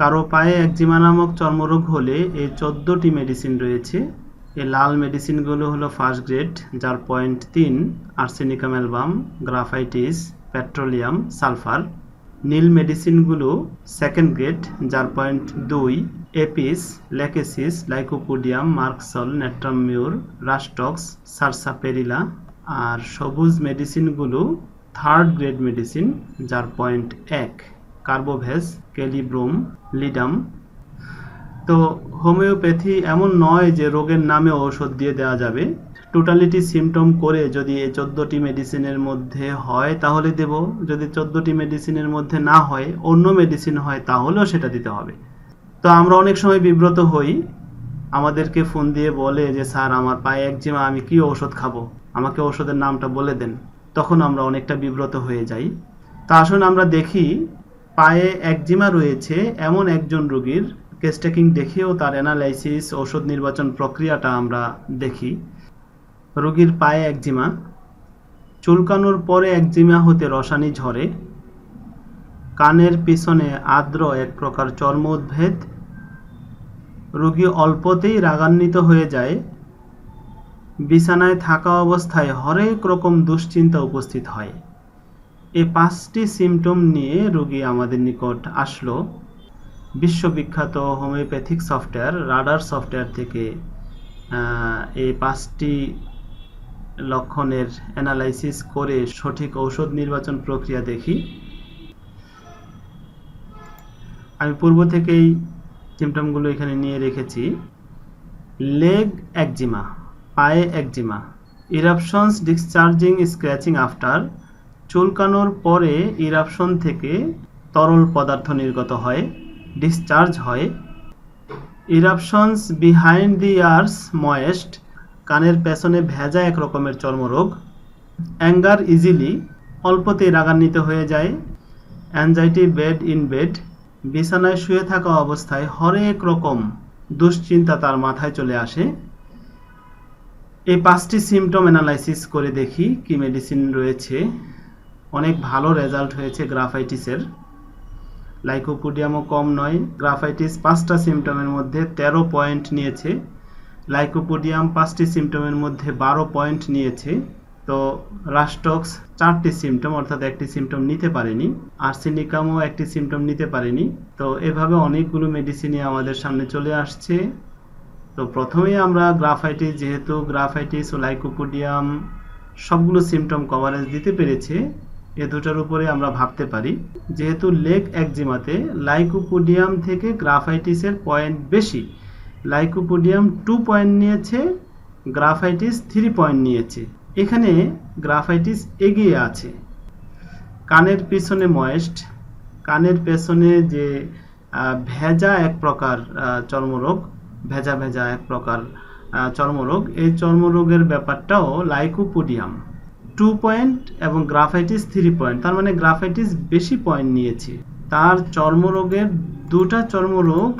কারও পায়ে একজিমা নামক চর্মরোগ হলে এই চোদ্দোটি মেডিসিন রয়েছে। এই লাল মেডিসিনগুলো হলো ফার্স্ট গ্রেড যার পয়েন্ট তিন arsenicum album graphites petroleum sulphur নীল মেডিসিনগুলো সেকেন্ড গ্রেড যার পয়েন্ট দুই apis lachesis lycopodium merc sol natrum mur rhus tox sarsaparilla আর সবুজ মেডিসিনগুলো থার্ড গ্রেড মেডিসিন যার পয়েন্ট এক। Carbo veg ক্যালিব্রোম, ledum. তো হোমিওপ্যাথি এমন নয় যে রোগের নামে ঔষধ দিয়ে দেওয়া যাবে। টোটালিটি সিমটম করে যদি এই চোদ্দোটি মেডিসিনের মধ্যে হয় তাহলে দেব। যদি চোদ্দোটি মেডিসিনের মধ্যে না হয়, অন্য মেডিসিন হয় তাহলেও সেটা দিতে হবে। তো আমরা অনেক সময় বিব্রত হই। আমাদেরকে ফোন দিয়ে বলে যে, স্যার, আমার পায়ে একজিমা, আমি কি ঔষধ খাব? আমাকে ওষুধের নামটা বলে দেন। তখন আমরা অনেকটা বিব্রত হয়ে যাই। তা আসুন আমরা দেখি পায়ে একজিমা রয়েছে এমন একজন রোগীর কেস টেকিং দেখেও তার অ্যানালাইসিস ওষুধ নির্বাচন প্রক্রিয়াটা আমরা দেখি। রোগীর পায়ে একজিমা, চুলকানোর পরে একজিমা হতে রসানি ঝরে, কানের পিছনে আর্দ্র এক প্রকার চর্ম উদ্ভেদ রোগী অল্পতেই রাগান্বিত হয়ে যায়, বিছানায় থাকা অবস্থায় হরেক রকম দুশ্চিন্তা উপস্থিত হয়। এই পাঁচটি সিমটম নিয়ে রোগী আমাদের নিকট আসলো। বিশ্ববিখ্যাত হোমিওপ্যাথিক সফটওয়্যার, রাডার সফটওয়্যার থেকে এই পাঁচটি লক্ষণের অ্যানালাইসিস করে সঠিক ঔষধ নির্বাচন প্রক্রিয়া দেখি। আমি পূর্ব থেকেই সিমটমগুলো এখানে নিয়ে রেখেছি। লেগ একজিমা, পায়ে eczema eruptions discharging scratching after চুলকানোর পরে ইরাপশন থেকে তরল পদার্থ নির্গত হয় ডিসচার্জ হয়। Eruptions behind the ears moist কানের পেছনে ভেজা এক রকমের চর্মরোগ। অ্যাঙ্গার ইজিলি অল্পতেই রাগান্বিত হয়ে যায়। অ্যাংজাইটি বেড ইন বেড বিছানায় শুয়ে থাকা অবস্থায় হরেক রকম দুশ্চিন্তা তার মাথায় চলে আসে। এই পাঁচটি সিমটম অ্যানালাইসিস করে দেখি কি মেডিসিন রয়েছে। অনেক ভালো রেজাল্ট হয়েছে গ্রাফাইটিসের। লাইকোপোডিয়ামও কম নয়, গ্রাফাইটিস পাঁচটা সিমটমের মধ্যে তেরো পয়েন্ট নিয়েছে। লাইকোপোডিয়াম পাঁচটি সিমটমের মধ্যে বারো পয়েন্ট নিয়েছে। তো রাস্টক্স চারটি সিমটম অর্থাৎ একটি সিমটম নিতে পারেনি। আর্সেনিকামও একটি সিমটম নিতে পারেনি। তো এভাবে অনেকগুলো মেডিসিনই আমাদের সামনে চলে আসছে। তো প্রথমেই আমরা গ্রাফাইটিস, যেহেতু গ্রাফাইটিস ও লাইকোপোডিয়াম সবগুলো সিমটম কভারেজ দিতে পেরেছে এ দুটার উপরে আমরা ভাবতে পারি। যেহেতু লেক একজিমাতে লাইকোপোডিয়াম থেকে গ্রাফাইটিসের পয়েন্ট বেশি, লাইকোপোডিয়াম টু পয়েন্ট নিয়েছে, গ্রাফাইটিস থ্রি পয়েন্ট নিয়েছে। এখানে গ্রাফাইটিস এগিয়ে আছে। কানের পিছনে ময়েস্ট, কানের পেছনে যে ভেজা এক প্রকার চর্মরোগ, ভেজা ভেজা এক প্রকার চর্মরোগ। এই চর্মরোগের ব্যাপারটাও লাইকোপোডিয়াম। টু পয়েন্ট এবং গ্রাফাইটিস থ্রি পয়েন্ট তার মানে গ্রাফাইটিস বেশি পয়েন্ট নিয়েছে। তার চর্মরোগের দুটা চর্মরোগ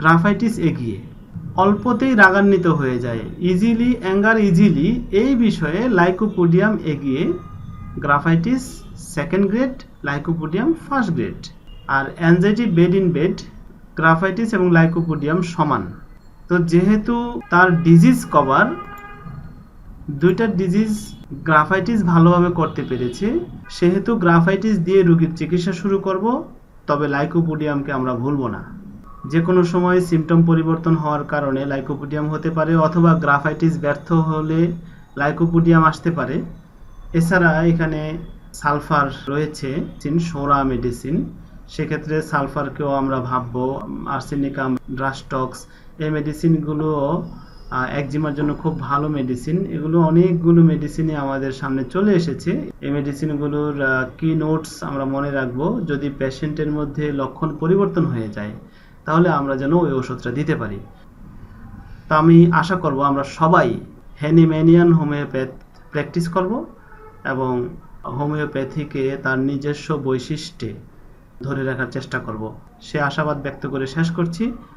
গ্রাফাইটিস এগিয়ে। অল্পতেই রাগান্বিত হয়ে যায়। ইজিলি অ্যাঙ্গার ইজিলি এই বিষয়ে লাইকোপোডিয়াম এগিয়ে graphites second grade lycopodium first grade R anxiety bed in bed graphites এবং লাইকোপোডিয়াম সমান। তো যেহেতু তার ডিজিজ কভার দুইটা ডিজিজ গ্রাফাইটিস ভালোভাবে করতে পেরেছে। সেহেতু গ্রাফাইটিস দিয়ে রোগীর চিকিৎসা শুরু করব, তবে লাইকোপোডিয়ামকে আমরা ভুলব না। যে কোনো সময় সিমটম পরিবর্তন হওয়ার কারণে লাইকোপোডিয়াম হতে পারে অথবা গ্রাফাইটিস ব্যর্থ হলে লাইকোপোডিয়াম আসতে পারে। এছাড়া এখানে সালফার রয়েছে, চিন সোরা মেডিসিন সেক্ষেত্রে সালফারকেও আমরা ভাববো, আর্সেনিকাম ড্রাস্টক্স এই মেডিসিনগুলো একজিমার জন্য খুব ভালো মেডিসিন এগুলো অনেকগুলো মেডিসিনই আমাদের সামনে চলে এসেছে। এই মেডিসিনগুলোর কি নোটস আমরা মনে রাখব। যদি পেশেন্টের মধ্যে লক্ষণ পরিবর্তন হয়ে যায়, তাহলে আমরা যেন ওই ওষুধটা দিতে পারি। তা আমি আশা করব আমরা সবাই হ্যানিম্যানিয়ান হোমিওপ্যাথ প্র্যাকটিস করব এবং হোমিওপ্যাথিকে তার নিজস্ব বৈশিষ্ট্যে ধরে রাখার চেষ্টা করব। সে আশাবাদ ব্যক্ত করে শেষ করছি।